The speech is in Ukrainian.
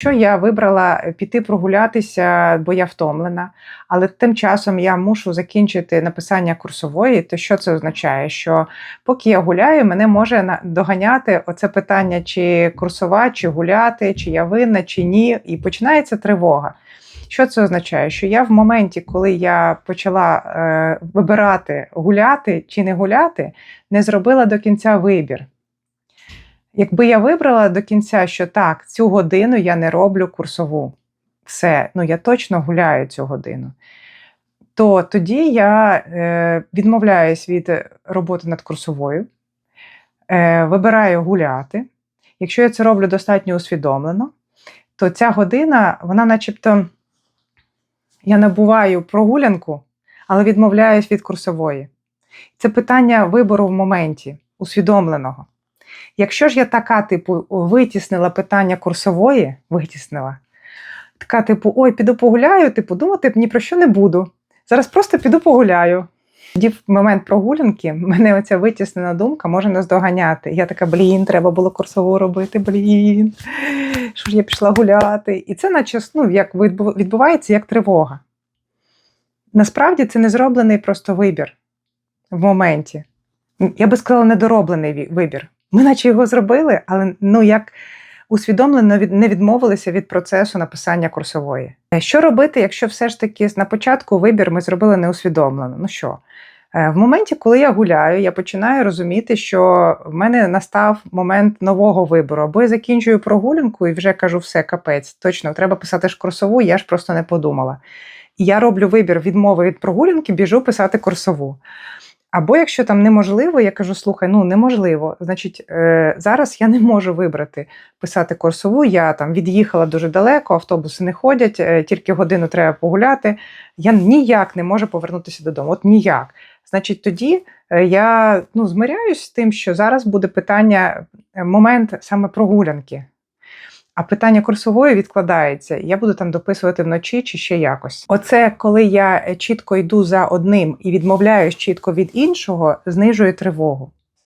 Що я вибрала піти прогулятися, бо я втомлена, але тим часом я мушу закінчити написання курсової, то що це означає? Що поки я гуляю, мене може доганяти оце питання, чи курсова, чи гуляти, чи я винна, чи ні, і починається тривога. Що це означає? Що я в моменті, коли я почала е, вибирати гуляти чи не гуляти, не зробила до кінця вибір. Якби я вибрала до кінця, що так, цю годину я не роблю курсову, все, ну я точно гуляю цю годину, то тоді я е, відмовляюсь від роботи над курсовою, е, вибираю гуляти. Якщо я це роблю достатньо усвідомлено, то ця година, вона начебто я набуваю прогулянку, але відмовляюсь від курсової. Це питання вибору в моменті, усвідомленого. Якщо ж я така, типу, витіснила питання курсової, витіснила, така, типу, ой, піду погуляю, типу, думати ні про що не буду. Зараз просто піду погуляю. Тоді в момент прогулянки мене оця витіснена думка може наздоганяти. Я така, блін, треба було курсову робити, блін. Що ж я пішла гуляти? І це, наче, ну, як відбувається як тривога. Насправді це не зроблений просто вибір в моменті. Я би сказала, недороблений вибір. Ми наче його зробили, але ну як усвідомлено від, не відмовилися від процесу написання курсової. Е, Що робити, якщо все ж таки на початку вибір ми зробили неусвідомлено? Ну що? Е, В моменті, коли я гуляю, я починаю розуміти, що в мене настав момент нового вибору. Або я закінчую прогулянку і вже кажу, все, капець, точно, треба писати ж курсову, я ж просто не подумала. І я роблю вибір відмови від прогулянки, біжу писати курсову. Або якщо там неможливо, я кажу: слухай, ну неможливо. Значить, е, зараз я не можу вибрати писати курсову. Я там від'їхала дуже далеко, автобуси не ходять, е, тільки годину треба погуляти. Я ніяк не можу повернутися додому. От ніяк. Значить, тоді е, я ну, змиряюсь з тим, що зараз буде питання, е, момент саме прогулянки. А питання курсової відкладається, я буду там дописувати вночі чи ще якось. Оце коли я е, чітко йду за одним і відмовляюсь чітко від іншого, знижує тривогу.